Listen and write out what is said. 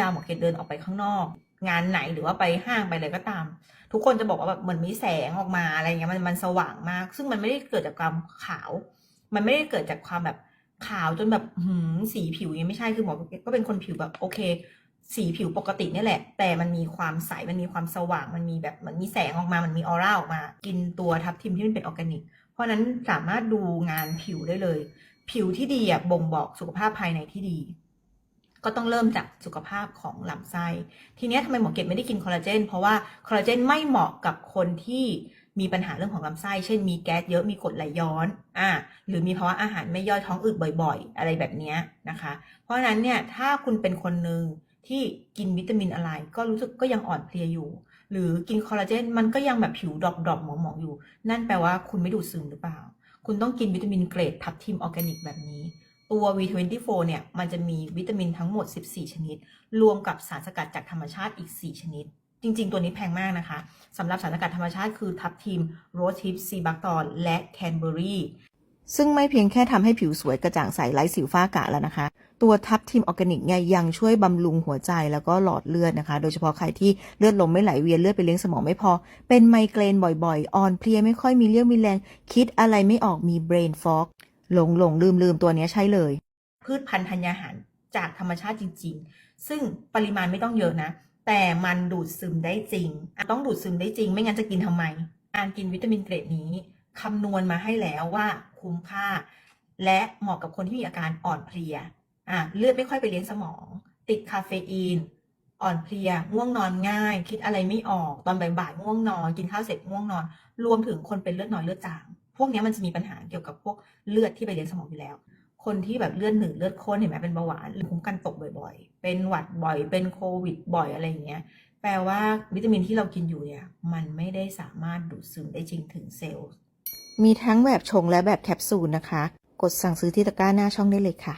ลาหมอเกดเดินออกไปข้างนอก งานไหนหรือว่าไปห้างไปอะไรก็ตาม ทุกคนจะบอกว่าแบบเหมือนมีแสงออกมาอะไรเงี้ยมันมันสว่างมาก ซึ่งมันไม่ได้เกิดจากความขาว มันไม่ได้เกิดจากความแบบขาวจนแบบหืมสีผิวยังไม่ใช่คือหมอก็เป็นคนผิวแบบโอเค สีผิวปกติเนี่ยแหละ แต่มันมีความใสมันมีความสว่างมันมีแบบเหมือนมีแสงออกมามันมีออร่าออกมา กินตัวทับทิมที่มันเป็นออร์แกนิก เพราะฉะนั้นสามารถดูงานผิวได้เลย ผิวที่ดีอะบ่งบอกสุขภาพภายในที่ดี ก็ต้องเริ่มจากสุขภาพของลำไส้ทีเนี้ยทำไมหมอเก็บไม่ได้กินคอลลาเจนเพราะว่าคอลลาเจนไม่เหมาะกับคนที่มีปัญหาเรื่องของลำไส้ เช่นมีแก๊สเยอะมีกรดไหลย้อนอ่าหรือมีภาวะอาหารไม่ย่อยท้องอืดบ่อยๆ อะไรแบบเนี้ยนะคะ เพราะฉะนั้นเนี่ยถ้าคุณเป็นคนหนึ่งที่กินวิตามินอะไร ก็รู้สึกก็ยังอ่อนเพลียอยู่ หรือกินคอลลาเจนมันก็ยังแบบผิวดรอปดรอปหมองๆอยู่ นั่นแปลว่าคุณไม่ดูดซึมหรือเปล่า คุณต้องกินวิตามินเกรดทับทิมออร์แกนิกแบบนี้ ตัว V24 เนี่ย มันจะมีวิตามินทั้งหมด 14 ชนิด รวมกับสารสกัดจากธรรมชาติอีก 4 ชนิด จริง ๆ ตัวนี้แพงมากนะคะสำหรับสารสกัดธรรมชาติคือทับทิมโรสทิปซีบักตอน และแคนเบอรี่ซึ่งไม่เพียงแค่ทำให้ผิวสวยกระจ่างใสไร้สิวฝ้ากระแล้วนะคะ ตัวทับทิมออร์แกนิกเนี่ยยังช่วยบำรุงหัวใจแล้วก็หลอดเลือดนะคะ โดยเฉพาะใครที่เลือดลมไม่ไหลเวียนเลือดไปเลี้ยงสมองไม่พอ เป็นไมเกรนบ่อยๆ อ่อนเพลียไม่ค่อยมีเรี่ยวมีแรง คิดอะไรไม่ออกมีเบรนฟอก หลงหลงลืมลืมตัวนี้ใช่เลย พืชพันธุ์ธัญญาหารจากธรรมชาติจริง ๆ ซึ่งปริมาณไม่ต้องเยอะนะ แต่มันดูดซึมได้จริง ต้องดูดซึมได้จริง ไม่งั้นจะกินทำไม การกินวิตามินเกรดนี้คำนวณมาให้แล้วว่าคุ้มค่า และเหมาะกับคนที่มีอาการอ่อนเพลียอะเลือดไม่ค่อยไปเลี้ยงสมอง ติดคาเฟอีน อ่อนเพลียง่วงนอนง่าย คิดอะไรไม่ออกตอนบ่ายๆง่วงนอน กินข้าวเสร็จง่วงนอน รวมถึงคนเป็นเลือดน้อยเลือดจาง พวกนี้มันจะมีปัญหาเกี่ยวกับพวกเลือดที่ไปเลี้ยงสมองอยู่แล้ว คนที่แบบเลือดหนืดเลือดข้นเห็นไหมเป็นเบาหวานหรือคุ้มกันตกบ่อย ๆ เป็นหวัดบ่อย เป็นโควิดบ่อยอะไรอย่างเงี้ย แปลว่าวิตามินที่เรากินอยู่เนี่ย มันไม่ได้สามารถดูดซึมได้จริงถึงเซลล์ มีทั้งแบบชงและแบบแคปซูลนะคะ กดสั่งซื้อที่ตะกร้าหน้าช่องได้เลยค่ะ